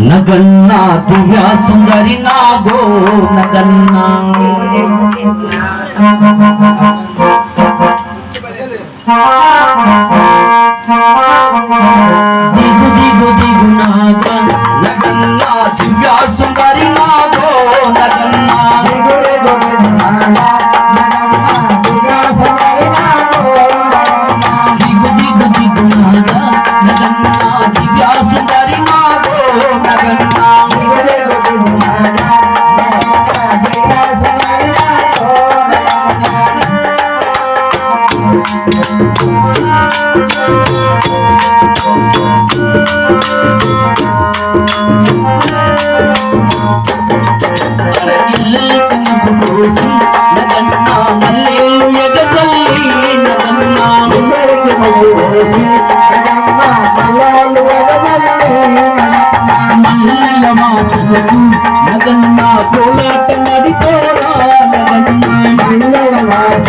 నగన్నా దివ్య సుందరి నాగో నగన్నా. దిగు నగన్నా మల్లేలు ఎగసల్లి నగన్నా మల్లెల మాసలకు నడిపోరా నగన్నా నాగరాజ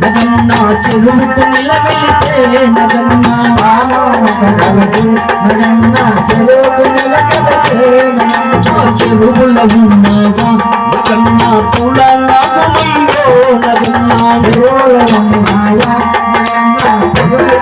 జగన్నా నాట్య నగన్నా జగన్నా నాగరాజ శివ నాగరాజ స్వాములత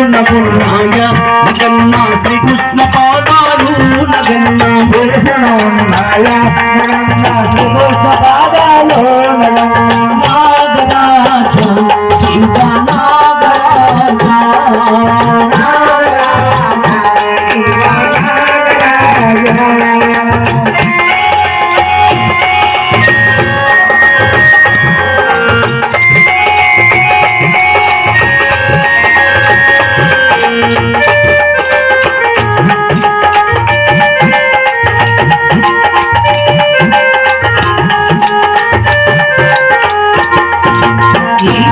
శిరసున్న ఉన్నాయా జగన్నా శ్రీకృష్ణ పాదాలు శ్రీకృష్ణ పాదాలు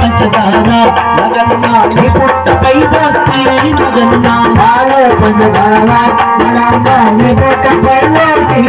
पंचदाना लगन्ना निपुट पैदास्ती लगन्ना भाल पंचदाना लगन्ना निपुट पैदास्ती